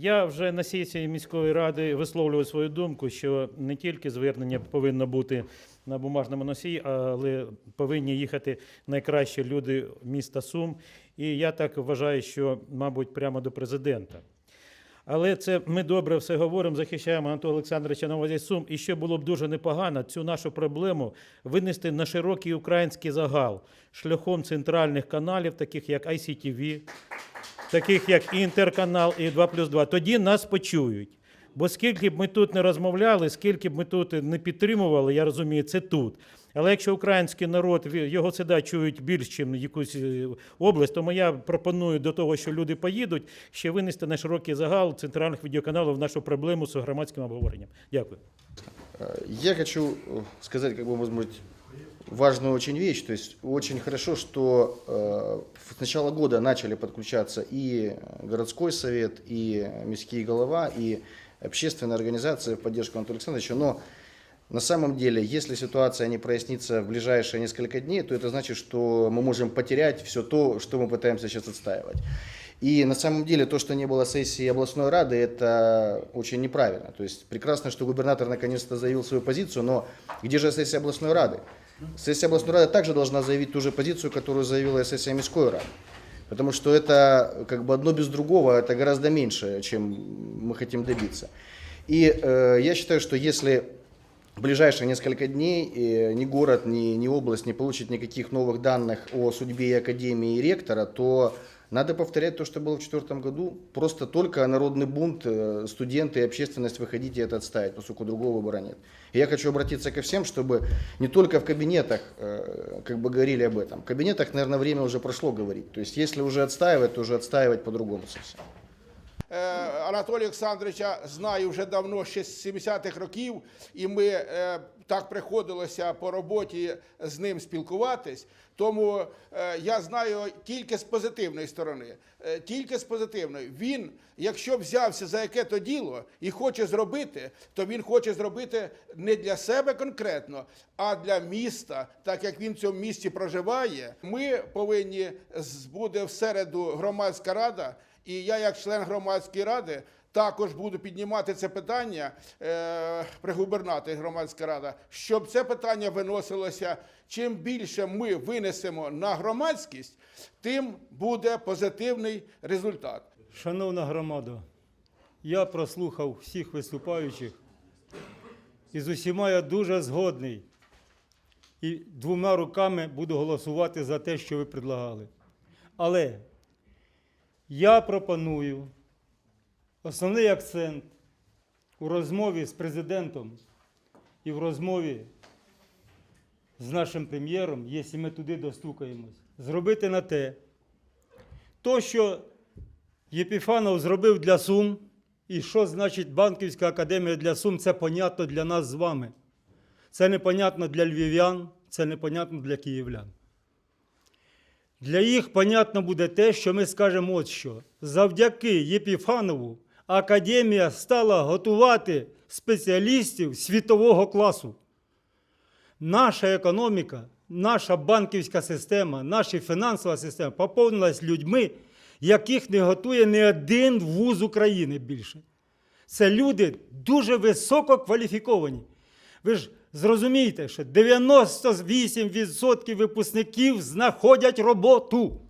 Я вже на сесії міської ради висловлював свою думку, що не тільки звернення повинно бути на бумажному носії, але повинні їхати найкращі люди міста Сум. І я так вважаю, що, мабуть, прямо до президента. Але це ми добре все говоримо, захищаємо Антона Олександровича Новозі Сум. І ще було б дуже непогано цю нашу проблему винести на широкий український загал шляхом центральних каналів, таких як ICTV, таких як Інтерканал і 2 плюс 2. Тоді нас почують. Бо скільки б ми тут не розмовляли, скільки б ми тут не підтримували, я розумію, це тут. Але якщо український народ ві- його всегда чують більш, ніж якусь е, область, тому я пропоную до того, що люди поїдуть, ще винести на широкий загал центральних відеоканалів нашу проблему з громадським обговоренням. Дякую. Э, Я хочу э, сказать, как бы, может быть, важную очень вещь. То есть очень хорошо, что э, с начала года начали подключаться и городской совет, и мирские голова, и общественные организации в поддержку Анатолия Александровича. Но на самом деле, если ситуация не прояснится в ближайшие несколько дней, то это значит, что мы можем потерять все то, что мы пытаемся сейчас отстаивать. И на самом деле то, что не было сессии областной рады, это очень неправильно. То есть прекрасно, что губернатор наконец-то заявил свою позицию, но где же сессия областной рады? Сессия областной рады также должна заявить ту же позицию, которую заявила сессия Мирской рады. Потому что это как бы одно без другого, это гораздо меньше, чем мы хотим добиться. И э, я считаю, что если в ближайшие несколько дней э, ни город, ни, ни область не получит никаких новых данных о судьбе и академии и ректора, то надо повторять то, что было в четвертом году. Просто только народный бунт, э, студенты и общественность выходите это отставить, поскольку другого выбора нет. И я хочу обратиться ко всем, чтобы не только в кабинетах э, как бы говорили об этом. В кабинетах, наверное, время уже прошло говорить. То есть если уже отстаивать, то уже отстаивать по-другому совсем. Е, Анатолія Олександровича знаю вже давно, ще з 70-х років, і ми е, так приходилося по роботі з ним спілкуватись. Тому е, я знаю тільки з позитивної сторони. Тільки з позитивної. Він, якщо взявся за яке то діло і хоче зробити, то він хоче зробити не для себе конкретно, а для міста, так як він в цьому місті проживає. Ми повинні буде в середу громадська рада. І я, як член громадської ради, також буду піднімати це питання е, при губернаторі громадська рада, щоб це питання виносилося. Чим більше ми винесемо на громадськість, тим буде позитивний результат. Шановна громада, я прослухав всіх виступаючих і з усіма я дуже згодний. І двома руками буду голосувати за те, що ви предлагали. Але я пропоную основний акцент у розмові з президентом і в розмові з нашим прем'єром, якщо ми туди достукаємось, зробити на те, то, що Єпіфанов зробив для Сум, і що значить банківська академія для Сум, це понятно для нас з вами. Це непонятно для львів'ян, це непонятно для київлян. Для їх понятно буде те, що ми скажемо от що. Завдяки Єпіфанову академія стала готувати спеціалістів світового класу. Наша економіка, наша банківська система, наша фінансова система поповнилась людьми, яких не готує ні один вуз України більше. Це люди дуже високо кваліфіковані. Ви ж зрозумієте, що 98% випускників знаходять роботу.